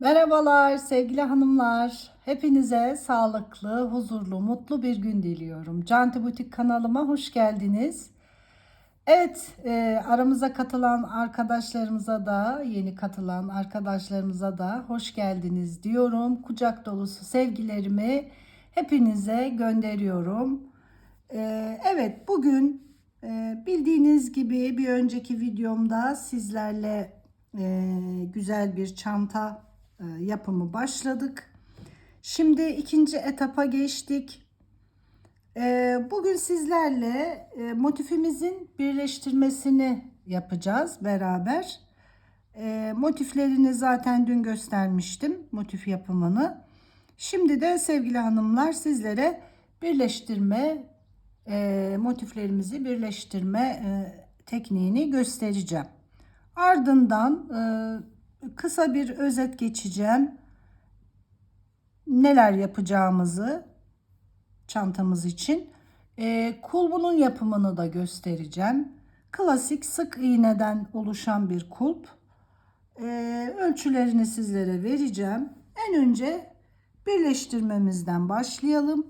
Merhabalar sevgili hanımlar. Hepinize sağlıklı, huzurlu, mutlu bir gün diliyorum. Canti Butik kanalıma hoş geldiniz. Evet, e, aramıza katılan arkadaşlarımıza da, yeni katılan arkadaşlarımıza da hoş geldiniz diyorum. Kucak dolusu sevgilerimi hepinize gönderiyorum. E, evet, bugün e, bildiğiniz gibi bir önceki videomda sizlerle e, güzel bir çanta yapımı başladık. Şimdi ikinci etapa geçtik. E, bugün sizlerle e, motifimizin birleştirmesini yapacağız beraber. E, motiflerini zaten dün göstermiştim motif yapımını. Şimdi de sevgili hanımlar sizlere birleştirme e, motiflerimizi birleştirme e, tekniğini göstereceğim. Ardından e, kısa bir özet geçeceğim. Neler yapacağımızı çantamız için. E, kulbunun yapımını da göstereceğim. Klasik sık iğneden oluşan bir kulp. E, ölçülerini sizlere vereceğim. En önce birleştirmemizden başlayalım.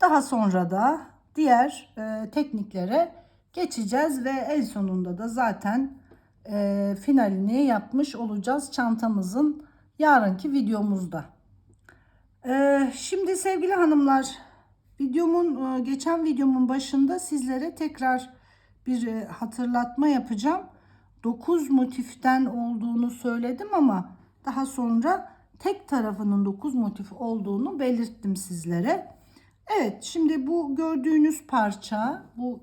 Daha sonra da diğer e, tekniklere geçeceğiz ve en sonunda da zaten e, finalini yapmış olacağız çantamızın yarınki videomuzda. E, şimdi sevgili hanımlar videomun e, geçen videomun başında sizlere tekrar bir e, hatırlatma yapacağım. 9 motiften olduğunu söyledim ama daha sonra tek tarafının 9 motif olduğunu belirttim sizlere. Evet şimdi bu gördüğünüz parça bu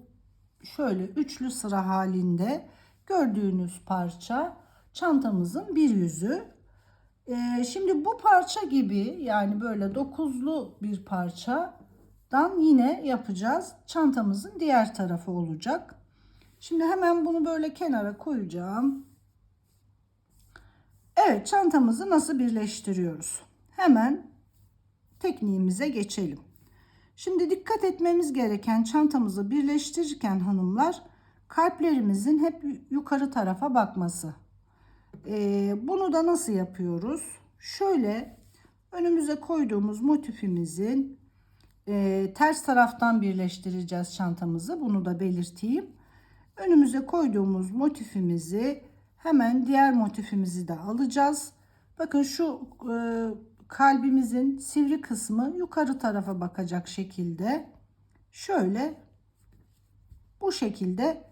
şöyle üçlü sıra halinde gördüğünüz parça çantamızın bir yüzü. Ee, şimdi bu parça gibi yani böyle dokuzlu bir parçadan yine yapacağız. Çantamızın diğer tarafı olacak. Şimdi hemen bunu böyle kenara koyacağım. Evet çantamızı nasıl birleştiriyoruz? Hemen tekniğimize geçelim. Şimdi dikkat etmemiz gereken çantamızı birleştirirken hanımlar kalplerimizin hep yukarı tarafa bakması. Ee, bunu da nasıl yapıyoruz? Şöyle önümüze koyduğumuz motifimizin e, ters taraftan birleştireceğiz çantamızı. Bunu da belirteyim. Önümüze koyduğumuz motifimizi hemen diğer motifimizi de alacağız. Bakın şu e, kalbimizin sivri kısmı yukarı tarafa bakacak şekilde şöyle bu şekilde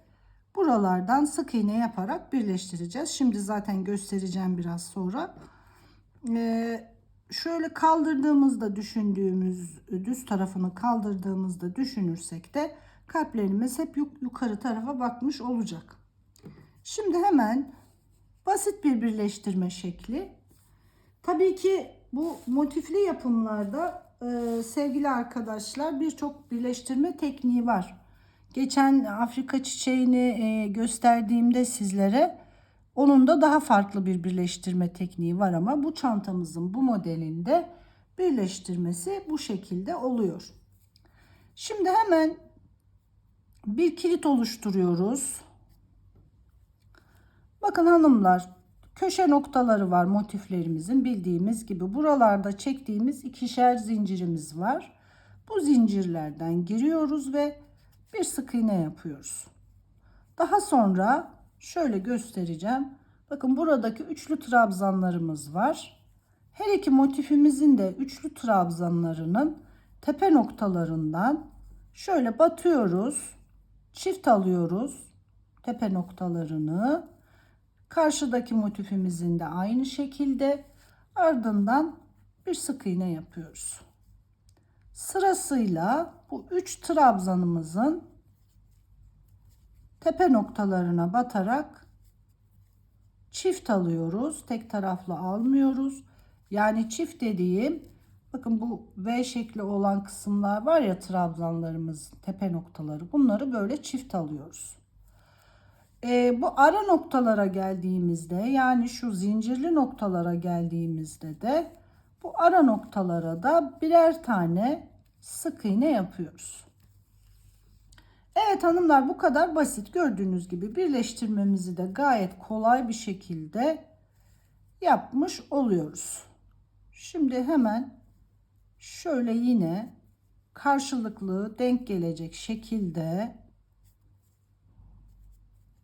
buralardan sık iğne yaparak birleştireceğiz. Şimdi zaten göstereceğim biraz sonra. Ee, şöyle kaldırdığımızda düşündüğümüz düz tarafını kaldırdığımızda düşünürsek de kalplerimiz hep yukarı tarafa bakmış olacak. Şimdi hemen basit bir birleştirme şekli. Tabii ki bu motifli yapımlarda e, sevgili arkadaşlar birçok birleştirme tekniği var. Geçen Afrika çiçeğini e, gösterdiğimde sizlere onun da daha farklı bir birleştirme tekniği var ama bu çantamızın bu modelinde birleştirmesi bu şekilde oluyor. Şimdi hemen bir kilit oluşturuyoruz. Bakın hanımlar köşe noktaları var motiflerimizin bildiğimiz gibi. Buralarda çektiğimiz ikişer zincirimiz var. Bu zincirlerden giriyoruz ve bir sık iğne yapıyoruz. Daha sonra şöyle göstereceğim. Bakın buradaki üçlü trabzanlarımız var. Her iki motifimizin de üçlü trabzanlarının tepe noktalarından şöyle batıyoruz. Çift alıyoruz tepe noktalarını. Karşıdaki motifimizin de aynı şekilde ardından bir sık iğne yapıyoruz. Sırasıyla bu üç trabzanımızın tepe noktalarına batarak çift alıyoruz. Tek taraflı almıyoruz. Yani çift dediğim bakın bu V şekli olan kısımlar var ya trabzanlarımız tepe noktaları. Bunları böyle çift alıyoruz. E, bu ara noktalara geldiğimizde yani şu zincirli noktalara geldiğimizde de bu ara noktalara da birer tane sık iğne yapıyoruz. Evet hanımlar bu kadar basit gördüğünüz gibi birleştirmemizi de gayet kolay bir şekilde yapmış oluyoruz. Şimdi hemen şöyle yine karşılıklı denk gelecek şekilde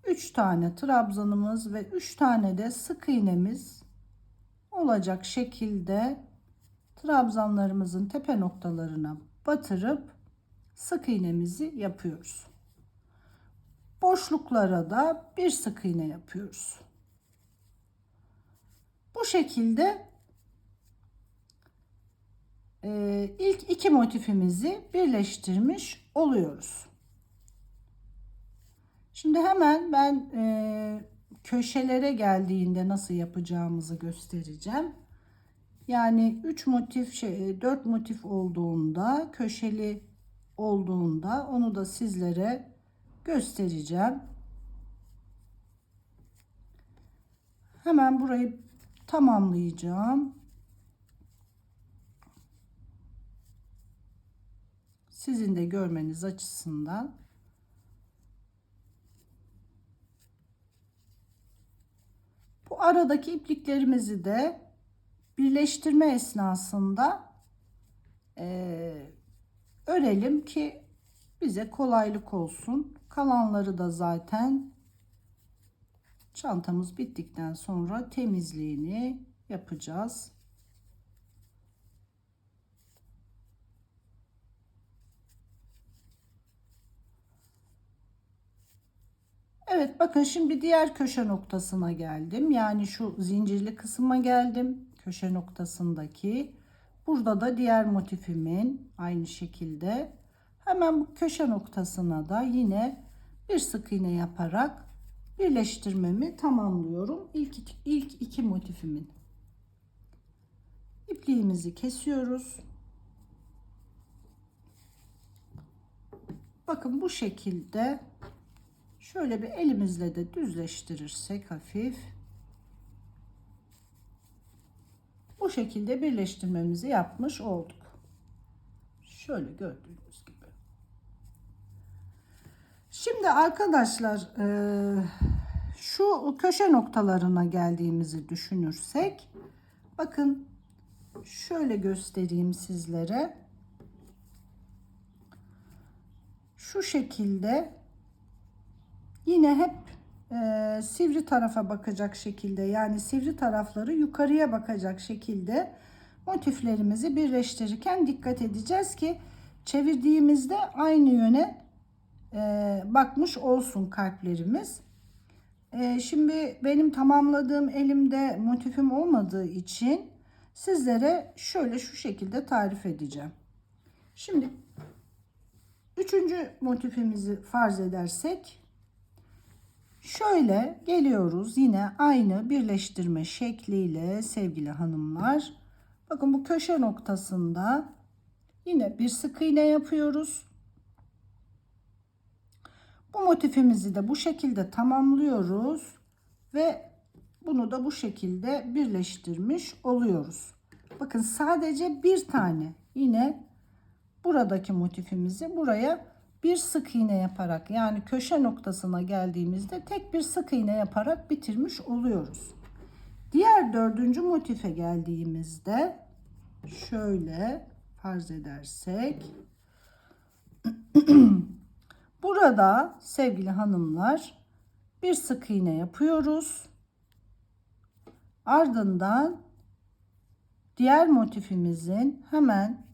3 tane trabzanımız ve 3 tane de sık iğnemiz olacak şekilde trabzanlarımızın tepe noktalarına batırıp sık iğnemizi yapıyoruz. Boşluklara da bir sık iğne yapıyoruz. Bu şekilde e, ilk iki motifimizi birleştirmiş oluyoruz. Şimdi hemen ben e, köşelere geldiğinde nasıl yapacağımızı göstereceğim. Yani 3 motif şey 4 motif olduğunda köşeli olduğunda onu da sizlere göstereceğim. Hemen burayı tamamlayacağım. Sizin de görmeniz açısından. Bu aradaki ipliklerimizi de birleştirme esnasında e, örelim ki bize kolaylık olsun. Kalanları da zaten çantamız bittikten sonra temizliğini yapacağız. Evet bakın şimdi diğer köşe noktasına geldim. Yani şu zincirli kısma geldim. Köşe noktasındaki. Burada da diğer motifimin aynı şekilde. Hemen bu köşe noktasına da yine bir sık iğne yaparak birleştirmemi tamamlıyorum. İlk, ilk iki motifimin. İpliğimizi kesiyoruz. Bakın bu şekilde Şöyle bir elimizle de düzleştirirsek hafif. Bu şekilde birleştirmemizi yapmış olduk. Şöyle gördüğünüz gibi. Şimdi arkadaşlar şu köşe noktalarına geldiğimizi düşünürsek bakın şöyle göstereyim sizlere. Şu şekilde Yine hep e, sivri tarafa bakacak şekilde yani sivri tarafları yukarıya bakacak şekilde motiflerimizi birleştirirken dikkat edeceğiz ki çevirdiğimizde aynı yöne e, bakmış olsun kalplerimiz. E, şimdi benim tamamladığım elimde motifim olmadığı için sizlere şöyle şu şekilde tarif edeceğim. Şimdi üçüncü motifimizi farz edersek Şöyle geliyoruz yine aynı birleştirme şekliyle sevgili hanımlar. Bakın bu köşe noktasında yine bir sık iğne yapıyoruz. Bu motifimizi de bu şekilde tamamlıyoruz ve bunu da bu şekilde birleştirmiş oluyoruz. Bakın sadece bir tane yine buradaki motifimizi buraya bir sık iğne yaparak yani köşe noktasına geldiğimizde tek bir sık iğne yaparak bitirmiş oluyoruz. Diğer dördüncü motife geldiğimizde şöyle farz edersek burada sevgili hanımlar bir sık iğne yapıyoruz. Ardından diğer motifimizin hemen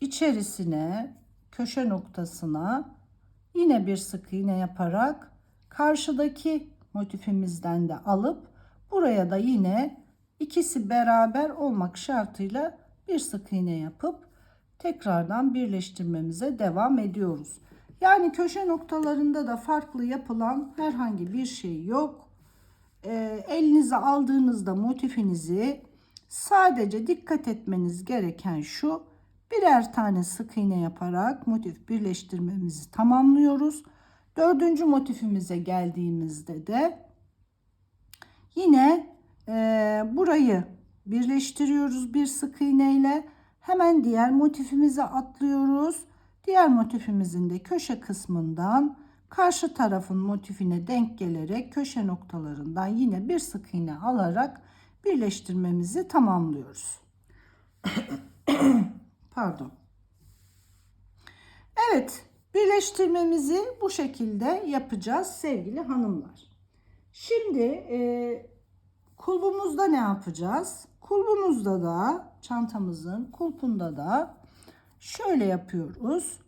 içerisine köşe noktasına yine bir sık iğne yaparak karşıdaki motifimizden de alıp buraya da yine ikisi beraber olmak şartıyla bir sık iğne yapıp tekrardan birleştirmemize devam ediyoruz. Yani köşe noktalarında da farklı yapılan herhangi bir şey yok. E, elinize aldığınızda motifinizi sadece dikkat etmeniz gereken şu birer tane sık iğne yaparak motif birleştirmemizi tamamlıyoruz. Dördüncü motifimize geldiğimizde de yine e, burayı birleştiriyoruz bir sık iğne ile. Hemen diğer motifimize atlıyoruz. Diğer motifimizin de köşe kısmından karşı tarafın motifine denk gelerek köşe noktalarından yine bir sık iğne alarak birleştirmemizi tamamlıyoruz. Pardon. Evet, birleştirmemizi bu şekilde yapacağız sevgili hanımlar. Şimdi e, kulbumuzda ne yapacağız? Kulbumuzda da çantamızın kulpunda da şöyle yapıyoruz.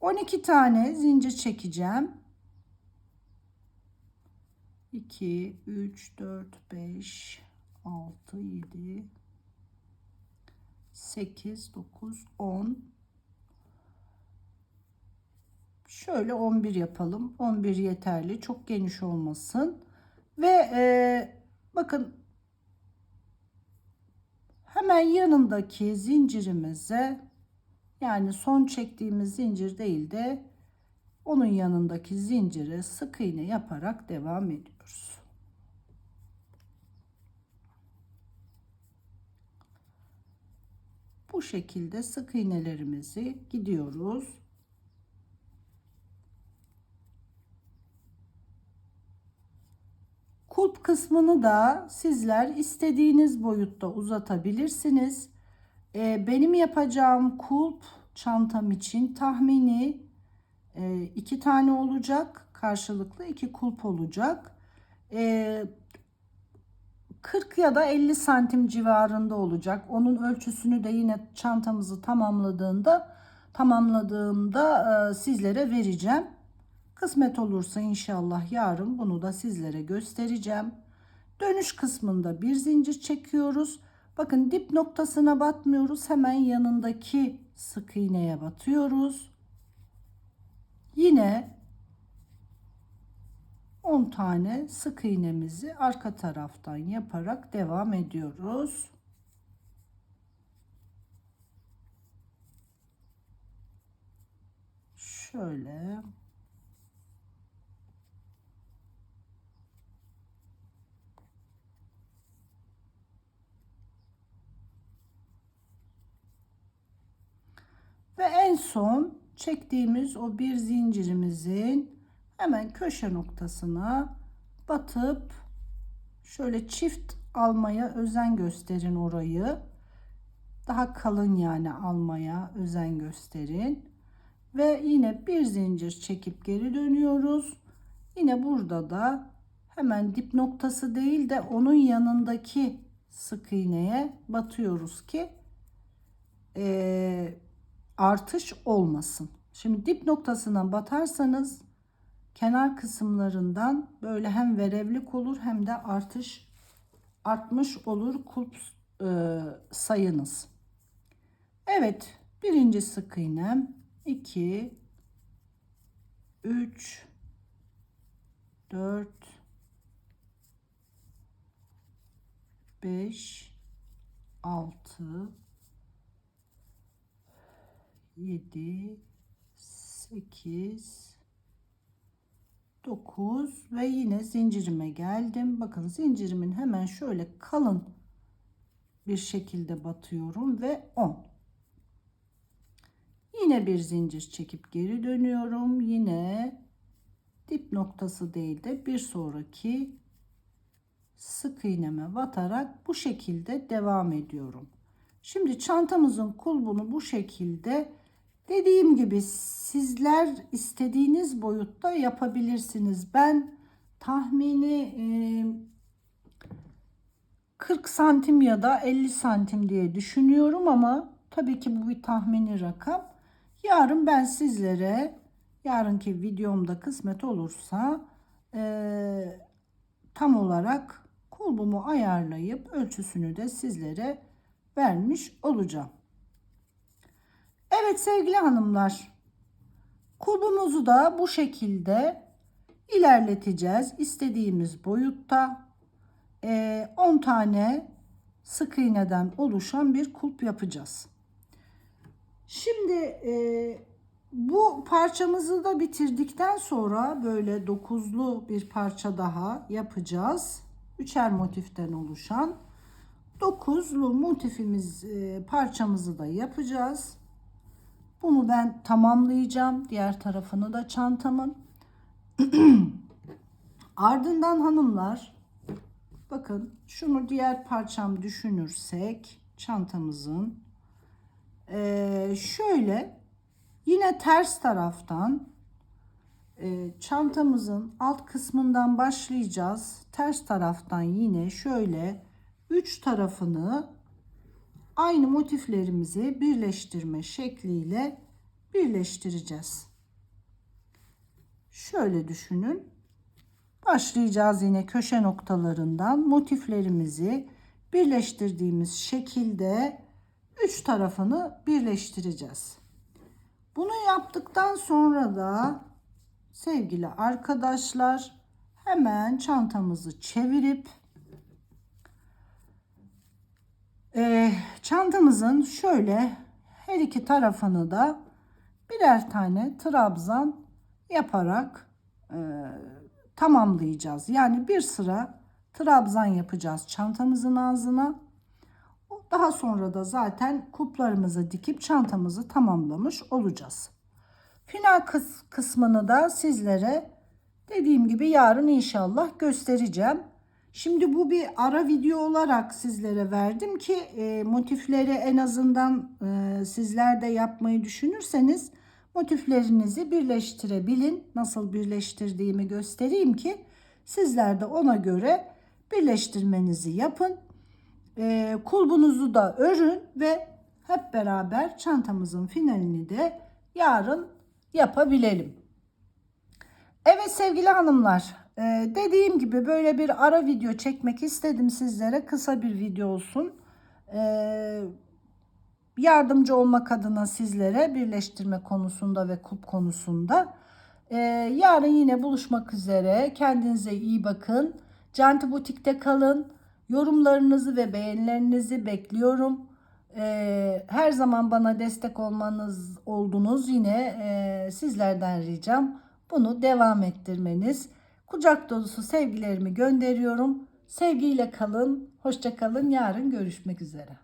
12 tane zincir çekeceğim. 2, 3, 4, 5, 6, 7, 8, 9, 10. Şöyle 11 yapalım. 11 yeterli. Çok geniş olmasın. Ve e, bakın hemen yanındaki zincirimize yani son çektiğimiz zincir değil de onun yanındaki zincire sık iğne yaparak devam ediyoruz. Bu şekilde sık iğnelerimizi gidiyoruz. Kulp kısmını da sizler istediğiniz boyutta uzatabilirsiniz. Ee, benim yapacağım kulp çantam için tahmini e, iki tane olacak. Karşılıklı iki kulp olacak. Ee, 40 ya da 50 santim civarında olacak. Onun ölçüsünü de yine çantamızı tamamladığında tamamladığımda e, sizlere vereceğim. Kısmet olursa inşallah yarın bunu da sizlere göstereceğim. Dönüş kısmında bir zincir çekiyoruz. Bakın dip noktasına batmıyoruz. Hemen yanındaki sık iğneye batıyoruz. Yine 10 tane sık iğnemizi arka taraftan yaparak devam ediyoruz. Şöyle Ve en son çektiğimiz o bir zincirimizin hemen köşe noktasına batıp şöyle çift almaya özen gösterin orayı. Daha kalın yani almaya özen gösterin. Ve yine bir zincir çekip geri dönüyoruz. Yine burada da hemen dip noktası değil de onun yanındaki sık iğneye batıyoruz ki ee, artış olmasın. Şimdi dip noktasına batarsanız kenar kısımlarından böyle hem verevlik olur hem de artış artmış olur kulp e, sayınız. Evet birinci sık iğnem 2 3 4 5 6 7 8 9 ve yine zincirime geldim. Bakın zincirimin hemen şöyle kalın bir şekilde batıyorum ve 10. Yine bir zincir çekip geri dönüyorum. Yine dip noktası değil de bir sonraki sık iğneme batarak bu şekilde devam ediyorum. Şimdi çantamızın kulbunu bu şekilde dediğim gibi sizler istediğiniz boyutta yapabilirsiniz. Ben tahmini 40 santim ya da 50 santim diye düşünüyorum ama tabii ki bu bir tahmini rakam. Yarın ben sizlere yarınki videomda kısmet olursa e, tam olarak kulbumu ayarlayıp ölçüsünü de sizlere vermiş olacağım. Evet sevgili hanımlar kulbumuzu da bu şekilde ilerleteceğiz. istediğimiz boyutta 10 e, tane sık iğneden oluşan bir kulp yapacağız. Şimdi e, bu parçamızı da bitirdikten sonra böyle dokuzlu bir parça daha yapacağız. Üçer motiften oluşan dokuzlu motifimiz e, parçamızı da yapacağız. Bunu ben tamamlayacağım. Diğer tarafını da çantamın. Ardından hanımlar bakın şunu diğer parçam düşünürsek çantamızın eee, şöyle yine ters taraftan eee, çantamızın alt kısmından başlayacağız. Ters taraftan yine şöyle üç tarafını aynı motiflerimizi birleştirme şekliyle birleştireceğiz. Şöyle düşünün. Başlayacağız yine köşe noktalarından motiflerimizi birleştirdiğimiz şekilde üç tarafını birleştireceğiz. Bunu yaptıktan sonra da sevgili arkadaşlar hemen çantamızı çevirip e, çantamızın şöyle her iki tarafını da birer tane trabzan yaparak e, tamamlayacağız. Yani bir sıra trabzan yapacağız çantamızın ağzına. Daha sonra da zaten kuplarımızı dikip çantamızı tamamlamış olacağız. Final kıs- kısmını da sizlere dediğim gibi yarın inşallah göstereceğim. Şimdi bu bir ara video olarak sizlere verdim ki e, motifleri en azından e, sizler de yapmayı düşünürseniz motiflerinizi birleştirebilin. Nasıl birleştirdiğimi göstereyim ki sizler de ona göre birleştirmenizi yapın. E, kulbunuzu da örün ve hep beraber çantamızın finalini de yarın yapabilelim. Evet sevgili hanımlar, e, dediğim gibi böyle bir ara video çekmek istedim sizlere. Kısa bir video olsun. E, yardımcı olmak adına sizlere birleştirme konusunda ve kup konusunda. E, yarın yine buluşmak üzere. Kendinize iyi bakın. Canti Butik'te kalın. Yorumlarınızı ve beğenilerinizi bekliyorum. Ee, her zaman bana destek olmanız oldunuz. Yine e, sizlerden ricam bunu devam ettirmeniz. Kucak dolusu sevgilerimi gönderiyorum. Sevgiyle kalın. Hoşça kalın. Yarın görüşmek üzere.